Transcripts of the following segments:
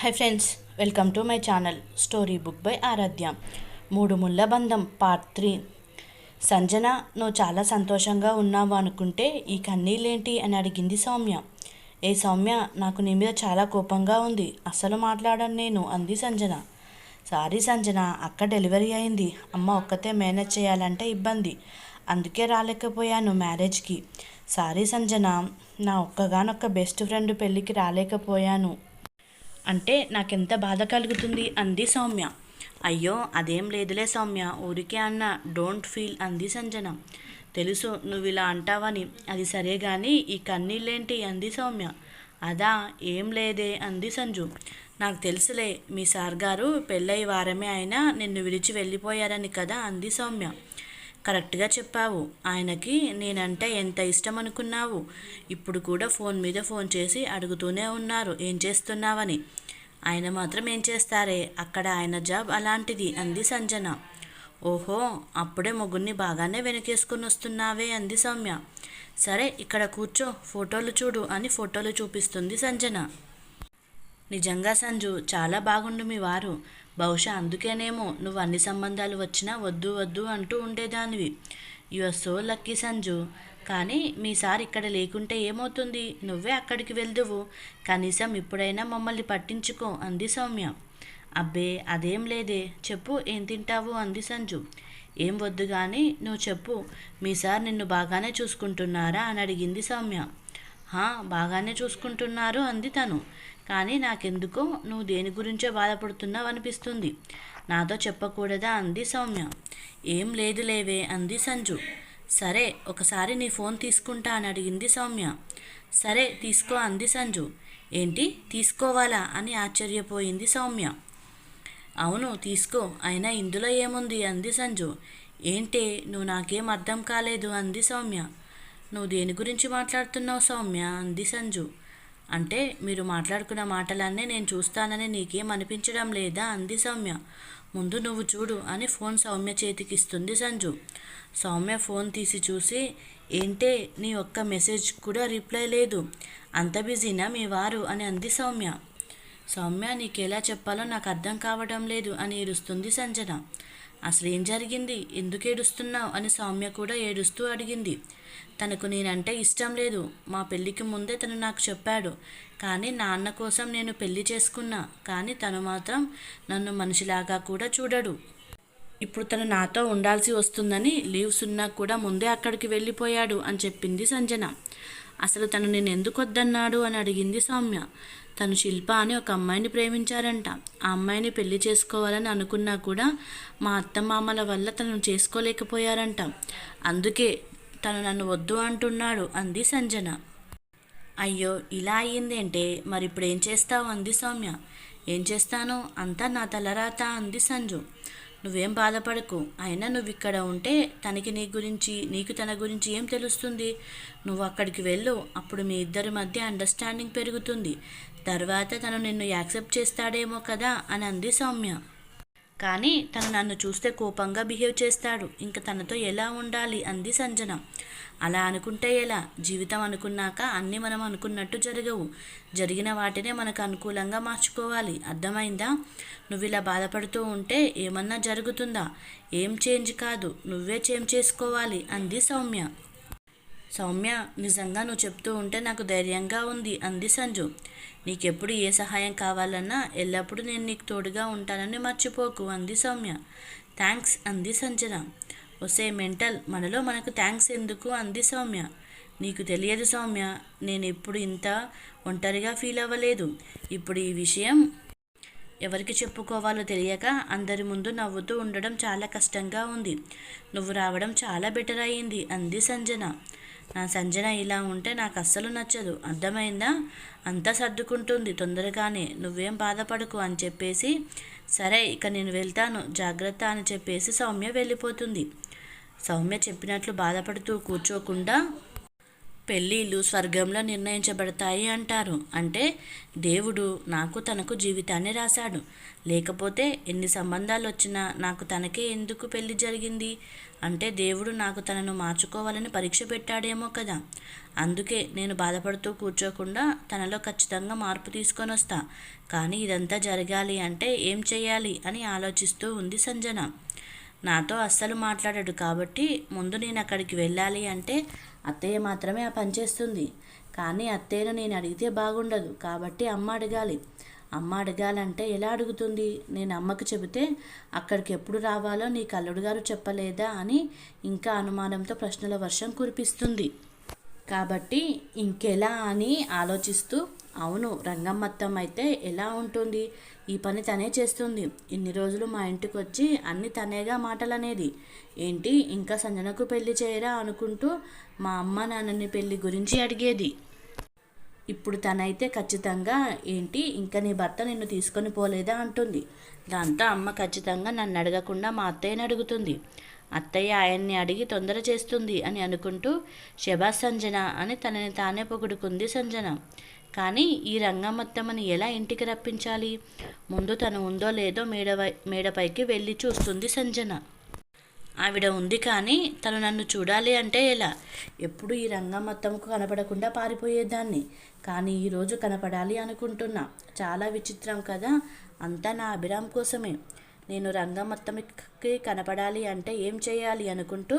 Hi friends welcome to my channel story book by Aaradhya మూడు ముళ్ళ బంధం part three Sanjana నువ్వు చాలా సంతోషంగా ఉన్నావు అనుకుంటే ఈ కన్నీళ్ళేంటి? అని అడిగింది సౌమ్య. ఏ సౌమ్య నాకు నీ మీద చాలా కోపంగా ఉంది. అస్సలు మాట్లాడను నేను అంది సంజన. సారీ సంజన అక్క డెలివరీ అయింది. అమ్మ ఒక్కతే మేనేజ్ చేయాలంటే ఇబ్బంది. అందుకే రాలేకపోయాను మ్యారేజ్కి. సారీ సంజన నా ఒక్కగానొక్క బెస్ట్ ఫ్రెండ్ పెళ్ళికి రాలేకపోయాను. అంటే నాకెంత బాధ కలుగుతుంది అంది సౌమ్య. అయ్యో అదేం లేదులే సౌమ్య. ఊరికే అన్న డోంట్ ఫీల్ అంది సంజన. తెలుసు నువ్వు ఇలా అంటావని. అది సరే కానీ ఈ కన్నీళ్ళేంటి? అంది సౌమ్య. అదా ఏం లేదే అంది సంజు. నాకు తెలుసులే మీ సార్ గారు పెళ్ళై వారమే అయినా నిన్ను విడిచి వెళ్ళిపోయారని కదా అంది సౌమ్య. కరెక్ట్గా చెప్పావు. ఆయనకి నేనంటే ఎంత ఇష్టం అనుకున్నావు ఇప్పుడు కూడా ఫోన్ మీద ఫోన్ చేసి అడుగుతూనే ఉన్నారు. ఏం చేస్తున్నావని? ఆయన మాత్రం ఏం చేస్తారే? అక్కడ ఆయన జాబ్ అలాంటిది అంది సంజన. ఓహో అప్పుడే ముగ్గురిని బాగానే వెనకేసుకుని వస్తున్నావే అంది సౌమ్య. సరే ఇక్కడ కూర్చో. ఫోటోలు చూడు అని ఫోటోలు చూపిస్తుంది సంజన. నిజంగా సంజు చాలా బాగుండు మీ వారు. బహుశా అందుకేనేమో నువ్వు అన్ని సంబంధాలు వచ్చినా వద్దు వద్దు అంటూ ఉండేదానివి. You are so lucky Sanju. కానీ మీ సార్ ఇక్కడ లేకుంటే ఏమవుతుంది? నువ్వే అక్కడికి వెళ్దువు. కనీసం ఇప్పుడైనా మమ్మల్ని పట్టించుకో అంది సౌమ్య. అబ్బే అదేం లేదే. చెప్పు ఏం తింటావు? అంది సంజు. ఏం వద్దు కానీ నువ్వు చెప్పు. మీ సార్ నిన్ను బాగానే చూసుకుంటున్నారా? అని అడిగింది సౌమ్య. హా బాగానే చూసుకుంటున్నారు అంది తను. కానీ నాకెందుకో నువ్వు దేని గురించో బాధపడుతున్నావు అనిపిస్తుంది. నాతో చెప్పకూడదా? అంది సౌమ్య. ఏం లేదు లేవే అంది సంజు. సరే ఒకసారి నీ ఫోన్ తీసుకుంటా అని అడిగింది సౌమ్య. సరే తీసుకో అంది సంజు. ఏంటి? తీసుకోవాలా? అని ఆశ్చర్యపోయింది సౌమ్య. అవును తీసుకో. అయినా ఇందులో ఏముంది? అంది సంజు. ఏంటి? నువ్వు నాకేం అర్థం కాలేదు అంది సౌమ్య. నువ్వు దేని గురించి మాట్లాడుతున్నావు సౌమ్య? అంది సంజు. అంటే మీరు మాట్లాడుకున్న మాటలన్నీ నేను చూస్తానని నీకేం అనిపించడం లేదా? అంది సౌమ్య. ముందు నువ్వు చూడు అని ఫోన్ సౌమ్య చేతికి ఇస్తుంది సంజు. సౌమ్య ఫోన్ తీసి చూసి ఏంటే నీ ఒక్క మెసేజ్ కూడా రిప్లై లేదు. అంత బిజీనా మీ వారు? అని అంది సౌమ్య. సౌమ్య నీకెలా చెప్పాలో నాకు అర్థం కావడం లేదు అని ఏడుస్తుంది సంజన. అసలు ఏం జరిగింది? ఎందుకు ఏడుస్తున్నావు? అని సౌమ్య కూడా ఏడుస్తూ అడిగింది. తనకు నేనంటే ఇష్టం లేదు. మా పెళ్ళికి ముందే తను నాకు చెప్పాడు. కానీ నాన్న కోసం నేను పెళ్ళి చేసుకున్నా. కానీ తను మాత్రం నన్ను మనిషిలాగా కూడా చూడడు. ఇప్పుడు తను నాతో ఉండాల్సి వస్తుందని లీవ్స్ ఉన్నా కూడా ముందే అక్కడికి వెళ్ళిపోయాడు అని చెప్పింది సంజన. అసలు తను నేను ఎందుకు వద్దన్నాడు అని అడిగింది సౌమ్య. తను శిల్ప అని ఒక అమ్మాయిని ప్రేమించారంట. ఆ అమ్మాయిని పెళ్ళి చేసుకోవాలని అనుకున్నా కూడా మా అత్తమామల వల్ల తను చేసుకోలేకపోయారంట. అందుకే తను నన్ను వద్దు అంటున్నాడు అంది సంజన. అయ్యో ఇలా అయ్యిందేంటే మరి ఇప్పుడు ఏం చేస్తావు అంది సౌమ్య. ఏం చేస్తాను అంతా నా తలరాత అంది సంజు. నువ్వేం బాధపడకు అయినా నువ్వు ఇక్కడ ఉంటే తనకి నీ గురించి నీకు తన గురించి ఏం తెలుస్తుంది? నువ్వు అక్కడికి వెళ్ళు అప్పుడు మీ ఇద్దరి మధ్య అండర్స్టాండింగ్ పెరుగుతుంది. తర్వాత తను నిన్ను యాక్సెప్ట్ చేస్తాడేమో కదా అని అంది సౌమ్య. కానీ తను నన్ను చూస్తే కోపంగా బిహేవ్ చేస్తాడు. ఇంకా తనతో ఎలా ఉండాలి అంది సంజన. అలా అనుకుంటే ఎలా? జీవితం అనుకున్నాక అన్నీ మనం అనుకున్నట్టు జరగవు. జరిగిన వాటినే మనకు అనుకూలంగా మార్చుకోవాలి. అర్థమైందా? నువ్వు ఇలా బాధపడుతూ ఉంటే ఏమన్నా జరుగుతుందా? ఏం చేంజ్ కాదు. నువ్వే చేంజ్ చేసుకోవాలి అంది సౌమ్య. సౌమ్య నిజంగా నువ్వు చెప్తూ ఉంటే నాకు ధైర్యంగా ఉంది. అంది సంజు. నీకెప్పుడు ఏ సహాయం కావాలన్నా ఎల్లప్పుడూ నేను నీకు తోడుగా ఉంటానని మర్చిపోకు అంది సౌమ్య. థ్యాంక్స్ అంది సంజన. ఒసే మెంటల్ మనలో మనకు థ్యాంక్స్ ఎందుకు? అంది సౌమ్య. నీకు తెలియదు సౌమ్య నేను ఇప్పుడు ఇంత ఒంటరిగా ఫీల్ అవ్వలేదు. ఇప్పుడు ఈ విషయం ఎవరికి చెప్పుకోవాలో తెలియక అందరి ముందు నవ్వుతూ ఉండడం చాలా కష్టంగా ఉంది. నువ్వు రావడం చాలా బెటర్ అయ్యింది అంది సంజన. సంజన ఇలా ఉంటే నాకు అస్సలు నచ్చదు. అర్థమైందా? అంతా సర్దుకుంటుంది తొందరగానే. నువ్వేం బాధపడకు అని చెప్పేసి సరే ఇక నేను వెళ్తాను. జాగ్రత్త అని చెప్పేసి సౌమ్య వెళ్ళిపోతుంది. సౌమ్య చెప్పినట్లు బాధపడుతూ కూర్చోకుండా పెళ్ళిళ్ళు స్వర్గంలో నిర్ణయించబడతాయి అంటారు. అంటే దేవుడు నాకు తనకు జీవితాన్ని రాశాడు. లేకపోతే ఎన్ని సంబంధాలు వచ్చినా నాకు తనకే ఎందుకు పెళ్ళి జరిగింది? అంటే దేవుడు నాకు తనను మార్చుకోవాలని పరీక్ష పెట్టాడేమో కదా. అందుకే నేను బాధపడుతూ కూర్చోకుండా తనలో ఖచ్చితంగా మార్పు తీసుకొని వస్తా కానీ ఇదంతా జరగాలి అంటే ఏం చేయాలి అని ఆలోచిస్తూ ఉంది సంజన. నాతో అస్సలు మాట్లాడాడు కాబట్టి ముందు నేను అక్కడికి వెళ్ళాలి అంటే అత్తయ్య మాత్రమే ఆ పని చేస్తుంది. కానీ అత్తయ్యను నేను అడిగితే బాగుండదు. కాబట్టి అమ్మ అడగాలి. అమ్మ అడగాలంటే ఎలా అడుగుతుంది? నేను అమ్మకు చెబితే అక్కడికి ఎప్పుడు రావాలో నీ కల్లుడు గారు చెప్పలేదా? అని ఇంకా అనుమానంతో ప్రశ్నల వర్షం కురిపిస్తుంది. కాబట్టి ఇంకెలా అని ఆలోచిస్తూ అవును రంగమ్మత్తం అయితే ఎలా ఉంటుంది? ఈ పని తనే చేస్తుంది. ఇన్ని రోజులు మా ఇంటికి వచ్చి అన్ని తనేగా మాటలనేది. ఏంటి ఇంకా సంజనకు పెళ్ళి చేయరా అనుకుంటూ మా అమ్మ నాన్నని పెళ్ళి గురించి అడిగేది. ఇప్పుడు తనైతే ఖచ్చితంగా ఏంటి ఇంకా నీ భర్త నిన్ను తీసుకొని పోలేదా అంటుంది. దాంతో అమ్మ ఖచ్చితంగా నన్ను అడగకుండా మా అత్తయ్యని అడుగుతుంది. అత్తయ్య ఆయన్ని అడిగి తొందర చేస్తుంది అని అనుకుంటూ శభాస్ సంజన అని తనని తానే పొగుడుకుంది సంజన. కానీ ఈ రంగమత్తమ్మని ఎలా ఇంటికి రప్పించాలి? ముందు తను ఉందో లేదో మేడవై మేడపైకి వెళ్ళి చూస్తుంది సంజన. ఆవిడ ఉంది కానీ తను నన్ను చూడాలి అంటే ఎలా? ఎప్పుడు ఈ రంగం కనపడకుండా పారిపోయేదాన్ని. కానీ ఈరోజు కనపడాలి అనుకుంటున్నా. చాలా విచిత్రం కదా? అంతా నా అభిరామ్ కోసమే. నేను రంగం మొత్తంకి కనపడాలి అంటే ఏం చేయాలి అనుకుంటూ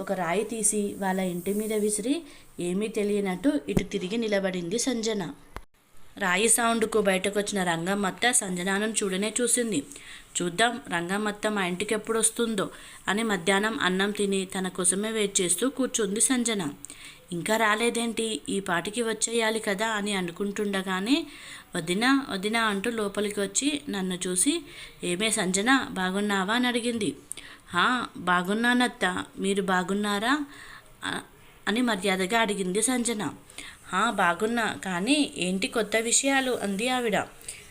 ఒక రాయి తీసి వాళ్ళ ఇంటి మీద విసిరి ఏమీ తెలియనట్టు ఇటు తిరిగి నిలబడింది సంజన. రాయి సౌండ్కు బయటకు వచ్చిన రంగమ్మత్త సంజనాను చూడనే చూసింది. చూద్దాం రంగమ్మత్త మా ఇంటికి ఎప్పుడు వస్తుందో అని మధ్యాహ్నం అన్నం తిని తన కోసమే వెయిట్ చేస్తూ కూర్చుంది సంజన. ఇంకా రాలేదేంటి? ఈ పాటికి వచ్చేయాలి కదా అని అనుకుంటుండగానే వదిన వదిన అంటూ లోపలికి వచ్చి నన్ను చూసి ఏమే సంజన బాగున్నావా? అని అడిగింది. హా బాగున్నానత్త. మీరు బాగున్నారా? అని మర్యాదగా అడిగింది సంజన. బాగున్నా. కానీ ఏంటి కొత్త విషయాలు? అంది ఆవిడ.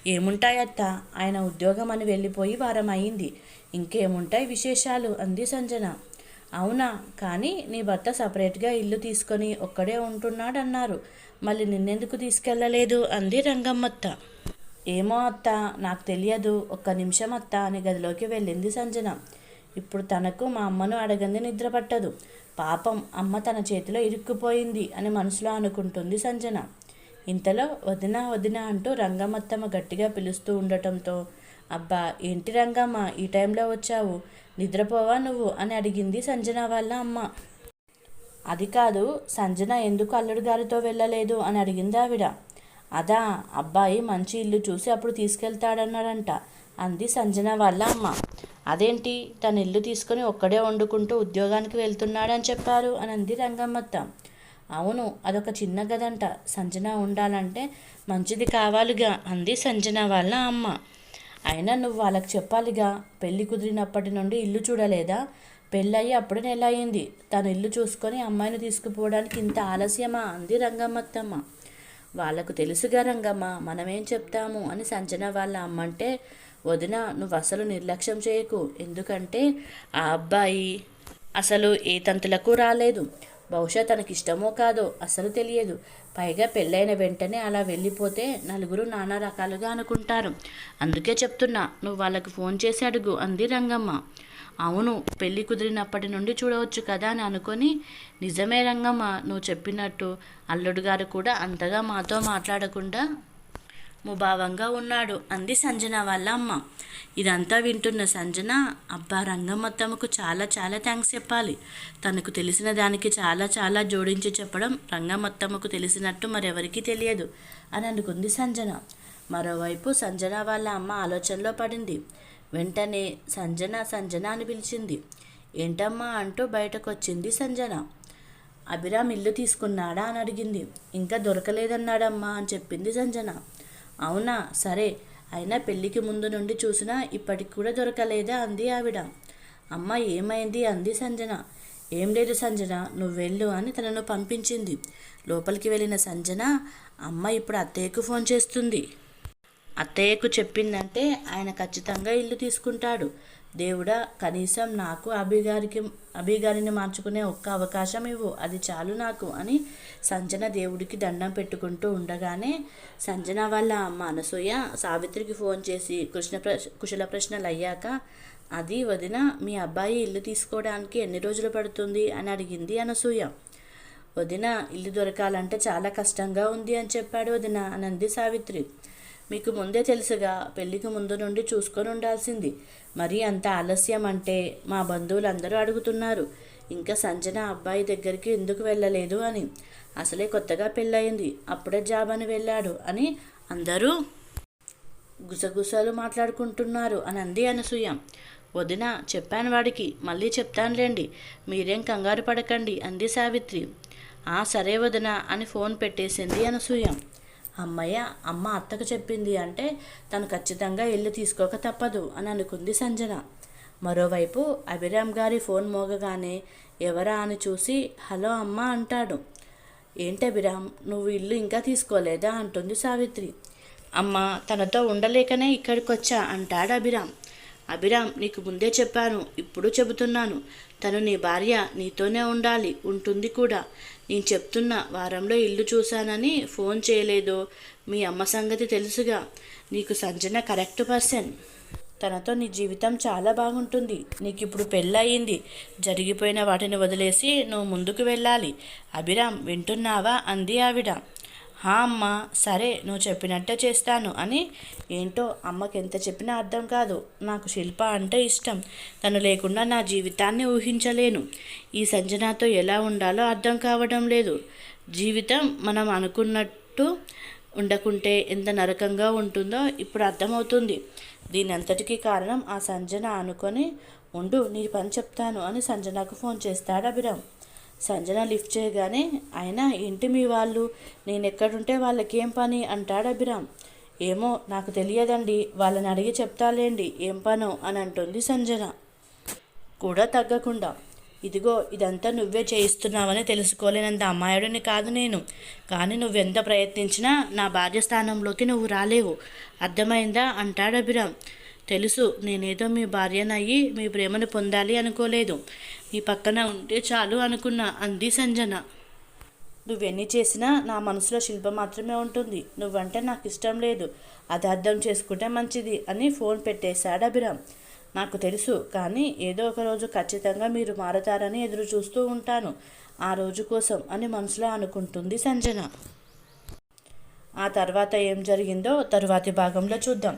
ఏముంటాయత్త? ఆయన ఉద్యోగం అని వెళ్ళిపోయి వారం అయింది ఇంకేముంటాయి విశేషాలు? అంది సంజన. అవునా? కానీ నీ భర్త సపరేట్గా ఇల్లు తీసుకొని ఒక్కడే ఉంటున్నాడన్నారు. మళ్ళీ నిన్నెందుకు తీసుకెళ్ళలేదు? అంది రంగమ్మత్త. ఏమో అత్త నాకు తెలియదు. ఒక్క నిమిషం అత్త అని గదిలోకి వెళ్ళింది సంజన. ఇప్పుడు తనకు మా అమ్మను అడగంది నిద్ర పట్టదు. పాపం అమ్మ తన చేతిలో ఇరుక్కుపోయింది అని మనసులో అనుకుంటుంది సంజన. ఇంతలో వదిన వదిన అంటూ రంగమత్తమ్మ గట్టిగా పిలుస్తూ ఉండటంతో అబ్బా ఏంటి రంగమ్మ ఈ టైంలో వచ్చావు? నిద్రపోవా నువ్వు? అని అడిగింది సంజన వాళ్ళ అమ్మ. అది కాదు సంజన ఎందుకు అల్లుడు గారితో వెళ్ళలేదు అని అడిగింది ఆవిడ. అదా అబ్బాయి మంచి ఇల్లు చూసి అప్పుడు తీసుకెళ్తాడన్నాడంట అంది సంజన వాళ్ళ అమ్మ. అదేంటి తన ఇల్లు తీసుకుని ఒక్కడే వండుకుంటూ ఉద్యోగానికి వెళ్తున్నాడని చెప్పారు అని అంది రంగమ్మత్త. అవును అదొక చిన్న గదంట. సంజన ఉండాలంటే మంచిది కావాలిగా అంది సంజన వాళ్ళ అమ్మ. అయినా నువ్వు వాళ్ళకి చెప్పాలిగా పెళ్ళి కుదిరినప్పటి నుండి ఇల్లు చూడలేదా? పెళ్ళయ్యి అప్పుడే నెల అయింది. తను ఇల్లు చూసుకొని అమ్మాయిని తీసుకుపోవడానికి ఇంత ఆలస్యమా? అంది రంగమ్మత్తమ్మ వాళ్ళకు తెలుసుగా రంగమ్మ మనమేం చెప్తాము? అని సంజన వాళ్ళ అమ్మ అంటే వదిన నువ్వు అసలు నిర్లక్ష్యం చేయకు. ఎందుకంటే ఆ అబ్బాయి అసలు ఏ తంతులకు రాలేదు. బహుశా తనకిష్టమో కాదో అసలు తెలియదు. పైగా పెళ్ళైన వెంటనే అలా వెళ్ళిపోతే నలుగురు నానా రకాలుగా అనుకుంటారు. అందుకే చెప్తున్నా నువ్వు వాళ్ళకి ఫోన్ చేసి అడుగు అంది రంగమ్మ. అవును పెళ్ళి కుదిరినప్పటి నుండి చూడవచ్చు కదా అని అనుకొని నిజమే రంగమ్మ నువ్వు చెప్పినట్టు అల్లుడు గారు కూడా అంతగా మాతో మాట్లాడకుండా ముభావంగా ఉన్నాడు. అంది సంజన వాళ్ళ అమ్మ. ఇదంతా వింటున్న సంజన అబ్బా రంగమ్మత్తమ్మకు చాలా చాలా థ్యాంక్స్ చెప్పాలి. తనకు తెలిసిన దానికి చాలా చాలా జోడించి చెప్పడం రంగమ్మత్తమ్మకు తెలిసినట్టు మరెవరికీ తెలియదు అని అనుకుంది సంజన. మరోవైపు సంజన వాళ్ళ అమ్మ ఆలోచనలో పడింది. వెంటనే సంజన సంజన అని పిలిచింది. ఏంటమ్మా? అంటూ బయటకు వచ్చింది సంజన. అభిరామ్ ఇల్లు తీసుకున్నాడా? అని అడిగింది. ఇంకా దొరకలేదన్నాడమ్మా అని చెప్పింది సంజన. అవునా? సరే. అయినా పెళ్ళికి ముందు నుండి చూసినా ఇప్పటికి కూడా దొరకలేదా? అంది ఆవిడ. అమ్మ ఏమైంది? అంది సంజన. ఏం లేదు సంజన నువ్వు వెళ్ళు అని తనను పంపించింది. లోపలికి వెళ్ళిన సంజన అమ్మ ఇప్పుడు అత్తయ్యకు ఫోన్ చేస్తుంది. అత్తయ్యకు చెప్పిందంటే ఆయన ఖచ్చితంగా ఇల్లు తీసుకుంటాడు. దేవుడా కనీసం నాకు అభిగారికి అభిగారిని మార్చుకునే ఒక్క అవకాశం ఇవ్వు. అది చాలు నాకు అని సంజన దేవుడికి దండం పెట్టుకుంటూ ఉండగానే సంజన వాళ్ళ అమ్మ అనసూయ సావిత్రికి ఫోన్ చేసి కృష్ణ ప్రశ్ కుశల ప్రశ్నలు అయ్యాక అది వదిన మీ అబ్బాయి ఇల్లు తీసుకోవడానికి ఎన్ని రోజులు పడుతుంది అని అడిగింది అనసూయ. వదిన ఇల్లు దొరకాలంటే చాలా కష్టంగా ఉంది అని చెప్పాడు వదిన అనంది సావిత్రి. మీకు ముందే తెలుసుగా పెళ్ళికి ముందు నుండి చూసుకొని ఉండాల్సింది. మరి అంత ఆలస్యం అంటే మా బంధువులందరూ అడుగుతున్నారు ఇంకా సంజన అబ్బాయి దగ్గరికి ఎందుకు వెళ్ళలేదు అని? అసలే కొత్తగా పెళ్ళయింది అప్పుడే జాబ్ అని వెళ్ళాడు అని అందరూ గుసగుసలు మాట్లాడుకుంటున్నారు అని అంది అనసూయ. వదిన చెప్పాను వాడికి మళ్ళీ చెప్తానులేండి మీరేం కంగారు పడకండి అంది సావిత్రి. ఆ సరే వదిన అని ఫోన్ పెట్టేసింది అనసూయ. అమ్మయ్య అమ్మ అత్తకు చెప్పింది అంటే తను ఖచ్చితంగా ఇల్లు తీసుకోక తప్పదు అని అనుకుంది సంజన. మరోవైపు అభిరామ్ గారి ఫోన్ మోగగానే ఎవరా అని చూసి హలో అమ్మ అంటాడు. ఏంటి అభిరామ్ నువ్వు ఇల్లు ఇంకా తీసుకోలేదా? అంటుంది సావిత్రి. అమ్మ తనతో ఉండలేకనే ఇక్కడికి వచ్చా అంటాడు అభిరామ్. అభిరామ్ నీకు ముందే చెప్పాను ఇప్పుడు చెబుతున్నాను. తను నీ భార్య నీతోనే ఉండాలి ఉంటుంది కూడా. నేను చెప్తున్నా వారంలో ఇల్లు చూశానని ఫోన్ చేయలేదు మీ అమ్మ సంగతి తెలుసుగా. నీకు సంజన కరెక్ట్ పర్సన్. తనతో నీ జీవితం చాలా బాగుంటుంది. నీకు ఇప్పుడు పెళ్ళయింది. జరిగిపోయిన వాటిని వదిలేసి నువ్వు ముందుకు వెళ్ళాలి. అభిరామ్ వింటున్నావా? అంది ఆవిడ. హా అమ్మ సరే నువ్వు చెప్పినట్టే చేస్తాను అని ఏంటో అమ్మకి ఎంత చెప్పినా అర్థం కాదు. నాకు శిల్ప అంటే ఇష్టం. తను లేకుండా నా జీవితాన్ని ఊహించలేను. ఈ సంజనాతో ఎలా ఉండాలో అర్థం కావడం లేదు. జీవితం మనం అనుకున్నట్టు ఉండకుంటే ఎంత నరకంగా ఉంటుందో ఇప్పుడు అర్థమవుతుంది. దీని అంతటికీ కారణం ఆ సంజన అనుకొని ఉండు నీ పని చెప్తాను అని సంజనకు ఫోన్ చేస్తాడు అభిరామ్. సంజన లిఫ్ట్ చేయగానే ఆయన ఏంటి మీ వాళ్ళు? నేను ఎక్కడుంటే వాళ్ళకి ఏం పని? అంటాడు అభిరామ్. ఏమో నాకు తెలియదండి. వాళ్ళని అడిగి చెప్తాలేండి. ఏం పనో? అని అంటుంది సంజన. కూడా తగ్గకుండా. ఇదిగో ఇదంతా నువ్వే చేయిస్తున్నావని తెలుసుకోలేనంత అమ్మాయుడిని కాదు నేను. కానీ నువ్వెంత ప్రయత్నించినా నా భార్య స్థానంలోకి నువ్వు రాలేవు. అర్థమైందా? అంటాడు అభిరామ్. తెలుసు నేనేదో మీ భార్యనయ్యి మీ ప్రేమను పొందాలి అనుకోలేదు. మీ పక్కన ఉంటే చాలు అనుకున్నా అంది సంజన. నువ్వెన్ని చేసినా నా మనసులో శిల్ప మాత్రమే ఉంటుంది. నువ్వంటే నాకు ఇష్టం లేదు. అది అర్థం చేసుకుంటే మంచిది అని ఫోన్ పెట్టేశాడు అభిరామ్. నాకు తెలుసు కానీ ఏదో ఒక రోజు ఖచ్చితంగా మీరు మారతారని ఎదురు చూస్తూ ఉంటాను. ఆ రోజు కోసం అని మనసులో అనుకుంటుంది సంజన. ఆ తర్వాత ఏం జరిగిందో తరువాతి భాగంలో చూద్దాం.